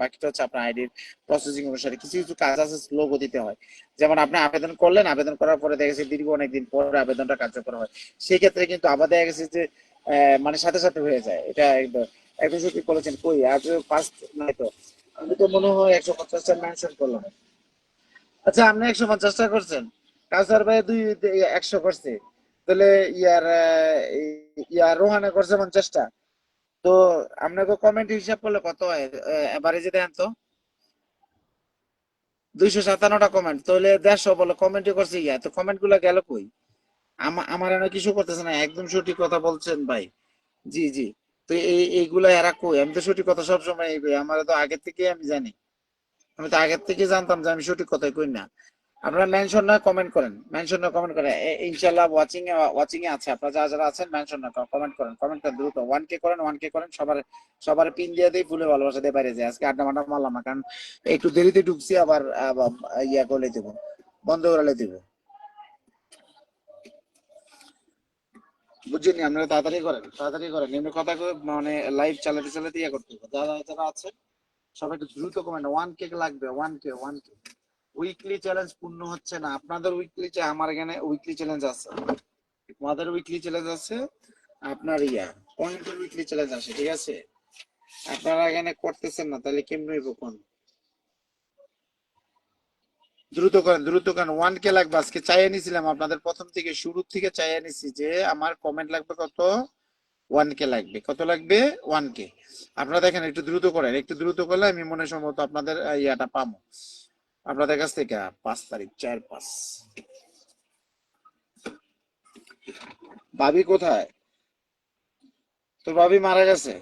বাকিটা হচ্ছে আপনার আইডির প্রসেসিং অনুসারে কিছু কিছু কাজ আছে স্লো গতিতে হয়। যেমন আপনি আবেদন করলেন, আবেদন করার পরে দেখা গেছে দীর্ঘ অনেকদিন পরে আবেদনটা কার্যকর হয়। সেই ক্ষেত্রে কিন্তু আবার দেখা গেছে যে মানে সাথে সাথে হয়ে যায়। এটা একদম একদম সত্যি বলেছেন কই, আজ ফার্স্ট নাই তো। আমি তো মনে হয় একশো পঞ্চাশটা মেনশন করলাম। আচ্ছা আপনি একশো পঞ্চাশটা করছেন। কাউসার ভাই দুই একশো করছে। তাহলে ইয়ার ইয়ার রোহানা করছে পঞ্চাশটা তো আপনাকে কমেন্ট হিসাব করলে কত হয়? এবারে যে দেন তো। দুইশো সাতান্নটা কমেন্ট তাহলে দেড়শো বলে কমেন্টই করছে ইয়া। তো কমেন্টগুলা গেল কই? আমার এনে কিছু করতেছে না, একদম সঠিক কথা বলছেন ভাই। জি জি। তো এই, এইগুলা এরা কই? আমি তো সঠিক কথা সবসময় কই, আমার তো আগের থেকে আমি জানি। আমি তো আগের থেকে জানতাম যে আমি সঠিক কথাই কই না। আপনারা মেনশন না কমেন্ট করেন। মেনশন না কমেন্ট করেন। ইনশাআল্লাহ ওয়াচিং এ ওয়াচিং এ আছে। আপনারা যারা যারা আছেন মেনশন না কমেন্ট করেন। কমেন্ট করেন দ্রুত। কে করেন ওয়ান কে করেন, সবার সবার পিন দিয়ে দেই ফুলে ভালোবাসা দিয়ে বাইরে যায় আজকে আড্ডা মাড্ডা মারলাম না, কারণ একটু দেরিতে ঢুকছি, আবার ইয়া করে দেবো। বন্ধ করে দেবো। বুঝছেন আপনারা তাড়াতাড়ি করেন তাড়াতাড়ি করেন। এমনি কথা মানে লাইভ চালাতে চালাতে ইয়ে করতে হবে। যারা যারা আছেন, সবাই একটু দ্রুত কমেন্ট ওয়ান কে লাগবে one K one K weekly challenge পূর্ণ হচ্ছে না। আপনাদের উইকলি আমার এখানে উইকলি চ্যালেঞ্জ আছে। আমাদের উইকলি চ্যালেঞ্জ আছে আপনার ইয়া পয়েন্টের উইকলি চ্যালেঞ্জ আছে, ঠিক আছে? আপনারা এখানে করতেছেন না, তাহলে কেমনে কোন? দ্রুত করেন দ্রুত করেন। ওয়ান কে লাগবে আজকে। চাইয়ে নিছিলাম, আপনাদের প্রথম থেকে শুরু থেকে চাইয়ে নিছি যে আমার কমেন্ট লাগবে কত? ওয়ান কে লাগবে। কত লাগবে? ওয়ান কে আপনারা দেখেন, একটু দ্রুত করেন। একটু দ্রুত করলে আমি মনে সম্ভবত আপনাদের ইয়াটা পাবো। আপনাদের কাছ থেকে পাঁচ তারিখ, চার পাঁচ। ভাবি কোথায়? তোর ভাবি মারা গেছে।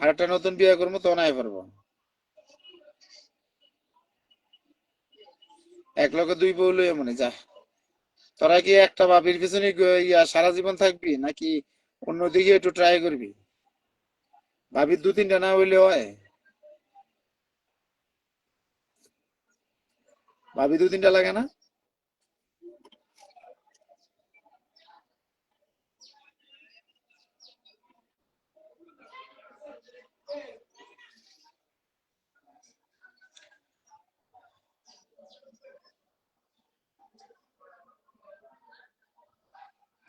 আর একটা নতুন বিয়ে করব তো নাই পারব। এক লগে দুই বউ লইয়া মনে, যা। তোরা কি একটা ভাবির পিছনে সারা জীবন থাকবি, নাকি অন্যদিকে একটু ট্রাই করবি? ভাবির দু তিনটা না হইলে হয়। ভাবি দু তিনটা লাগে না?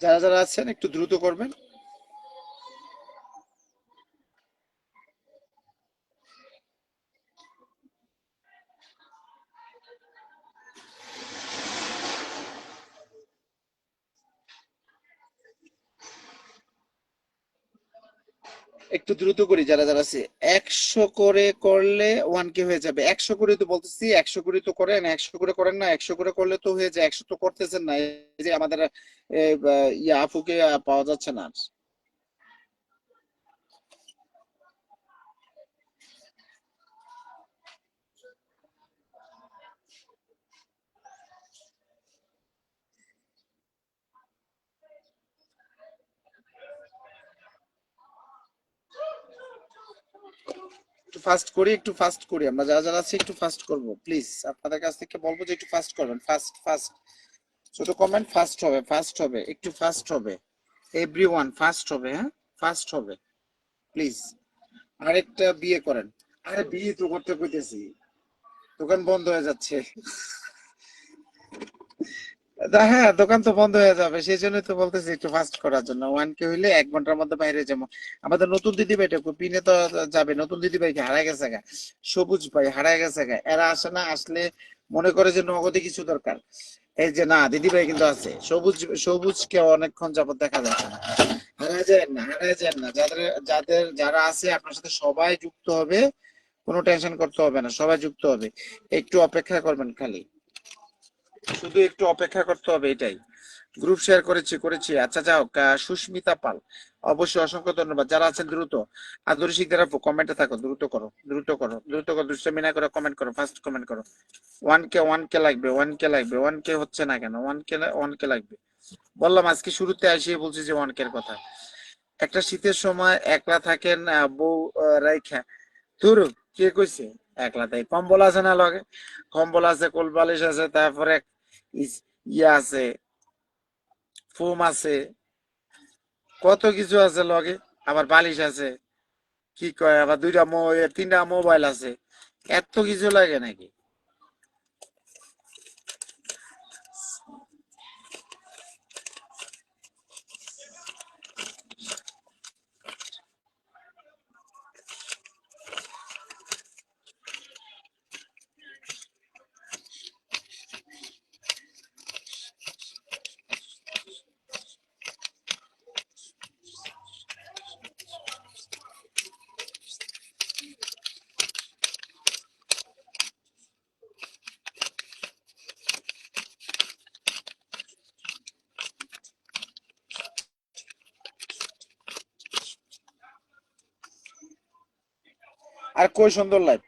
যারা যারা আছেন একটু দ্রুত করবেন। একটু দ্রুত করি, যারা যারা আছে। একশো করে করলে ওয়ান কে হয়ে যাবে। একশো করে তো বলতেছি, একশো করে তো করেন, একশো করে করেন না, একশো করে করলে তো হয়ে যায়, একশো তো করতেছেন না। এই যে আমাদের ইয়া পাওয়া যাচ্ছে না। ফাস্ট করি, একটু ফাস্ট করি। আমরা যারা যারা আছি, একটু ফাস্ট করব। প্লিজ আপনাদের কাছ থেকে বলব যে একটু ফাস্ট করবেন। ফাস্ট ফাস্ট ছোট কমেন্ট ফাস্ট হবে ফাস্ট হবে, একটু ফাস্ট হবে। এভরিওয়ান ফাস্ট হবে হ্যাঁ? ফাস্ট হবে। প্লিজ আরেকটা বিয়ে করেন। আরে বিয়ে তো করতে কইতেছি। দোকান বন্ধ হয়ে যাচ্ছে। হ্যাঁ দোকান তো বন্ধ হয়ে যাবে, সেই জন্যই তো বলতেছি একটু ফাস্ট করার জন্য। ওয়ান কে হইলে এক ঘণ্টার মধ্যে বাইরে যাব। আমাদের নতুন দিদি ভাইটা পিনে তো যাবে, নতুন দিদি ভাই হারাই গেছে গা। সবুজ ভাই হারাই গেছে গা। এরা আসে না, আসলে মনে করে যে নগদে কিছু দরকার। এই যে না দিদি ভাই কিন্তু আছে। সবুজ সবুজ সবুজকে অনেকক্ষণ যাবত দেখা যাচ্ছে না। হারাই যায় না হারাই যায় না। যাদের যাদের, যারা আছে, আপনার সাথে সবাই যুক্ত হবে, কোনো টেনশন করতে হবে না, সবাই যুক্ত হবে। একটু অপেক্ষা করবেন খালি। শুধু একটু অপেক্ষা করতে হবে এটাই। গ্রুপ শেয়ার করেছি করেছি। আচ্ছা যাও সুস্মিতা পাল, অবশ্যই অসংখ্য ধন্যবাদ। যারা আছেন, দ্রুত শিকদার আপু কমেন্টে থাকো দ্রুত করো দ্রুত করো দ্রুত করো দুষ্টামি না করে কমেন্ট করো ফার্স্ট কমেন্ট করো। ওয়ান কে ওয়ান কে লাগবে ওয়ান কে লাগবে ওয়ান কে হচ্ছে না কেন? ওয়ান কে ওয়ান কে লাগবে। বললাম, আজকে শুরুতে আসিয়ে বলছি যে ওয়ান কে এর কথা। একটা শীতের সময় একলা থাকেন বউ রাইখা। ধুরু, কে কইছে? একলা তাই কম্বল আছে না লগে? কম্বল আছে, কোল বালিশ আছে, তারপরে ইয়ে আছে, ফোম আছে, কত কিছু আছে লগে, আবার বালিশ আছে, কি কয়, আবার দুইটা তিনটা মোবাইল আছে, এত কিছু লাগে নাকি? কই সুন্দর লাইভ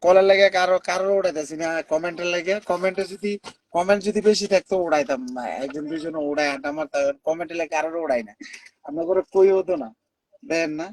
কলের লাগে কারও কারও উড়াইতেছি না, কমেন্টের লাগে। কমেন্টে যদি কমেন্ট যদি বেশি থাকতো, উড়াইতাম। একজন দুইজন উড়াই আড্ডা মারতাম কমেন্টে লাগে কারোর উড়াই না। আমরা করে কই হতো না? দেন না।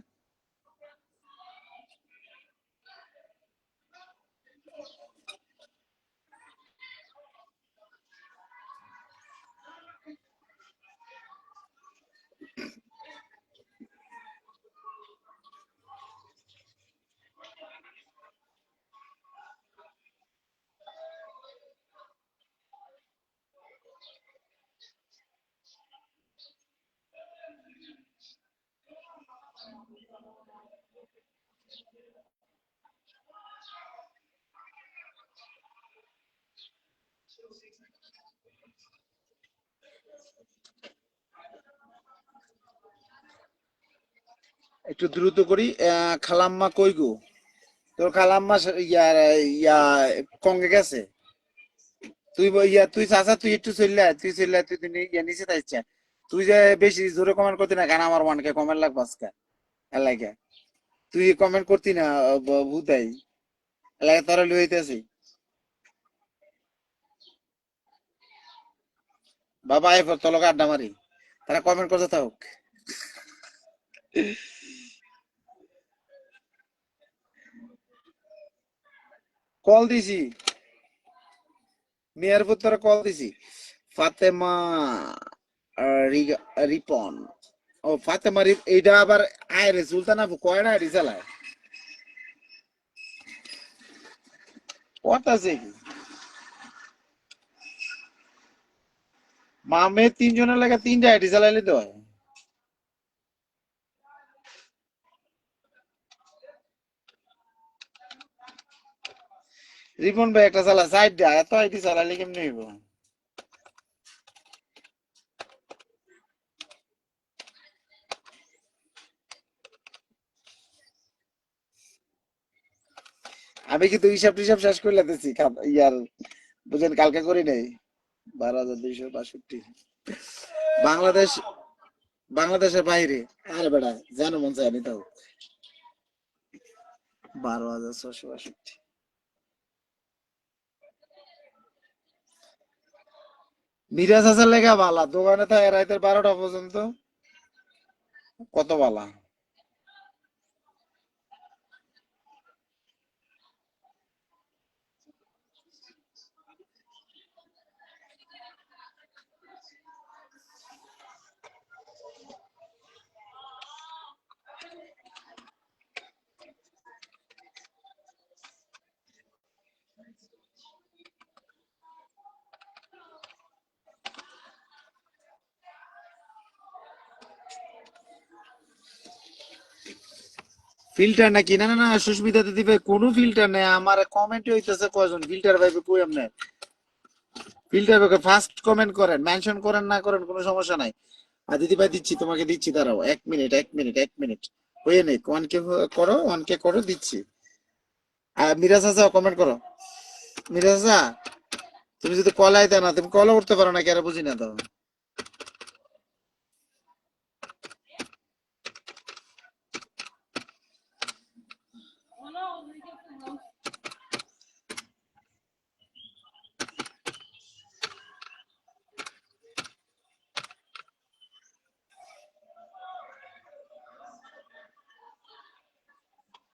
একটু দ্রুত করি। খালাম্মা কই গো? তোর খালাম্মা ইয়ার ইয়া কঙ্গে গেছে? তুই ইয়া, তুই চাচা, তুই একটু চললে, তুই চললে, তুই নি- ইয়া নিচে তুই যে বেশি জোরে কমেন্ট করতি না কেন আমার ওয়ানকে কমেন্ট লাগবে আজকে। এলাকা তুই কমেন্ট করতি না ভূতাই। এলাকা তোরা লইতেছি বাবা আয় তলকে আড্ডা মারি। তারা কমেন্ট করতে থাক। কল দিছি। মেয়ের পুত্র কল দিছি। ফাতেমা রিপন। ও ফাতেমা রিপ এইটা আবার আয় রে, সুলতানা কয়টা আইডি চালায় কথা আছে কি? মামে তিনজনের লাগে তিনটা আইডি চালাইলে তো হয়। রিপন ভাই একটা চালা সাইড এত আইডি চালাইলে কেমনি হইব? আমি কিন্তু হিসাব টিসাব শেষ করে লাগতেছি ইয়ার, বুঝেন, কালকে করি নাই। বারো হাজার দুইশো বাষট্টি। বাংলাদেশ, বাংলাদেশের বাইরে। আরে বেটা জানো মন চাই আমি তাও। বারো হাজার ছশো বাষট্টি। মিরাজ হাসান লেখা বালা, দোকানে থাকে রাতের বারোটা পর্যন্ত। কত বালা? ফিল্টার নাকি? না না না, সুস্মিতা দিদি ভাই, কোনো ফিল্টার নেই। আমার কমেন্ট হইতেছে কয়জন? ফিল্টার ভাইবে কই আপনি ফিল্টার ভাই ফার্স্ট কমেন্ট করেন মেনশন করেন, না করেন, কোনো সমস্যা নাই। আর দিদি ভাই, দিচ্ছি, তোমাকে দিচ্ছি, দাঁড়াও, এক মিনিট এক মিনিট এক মিনিট হয়ে নেই ওয়ান কে করো ওয়ান কে করো, দিচ্ছি। আর মিরাজ হাসা কমেন্ট করো। মিরাজ হাসা তুমি যদি কল আইতে না, তুমি কলও করতে পারো না কেন বুঝি না তো?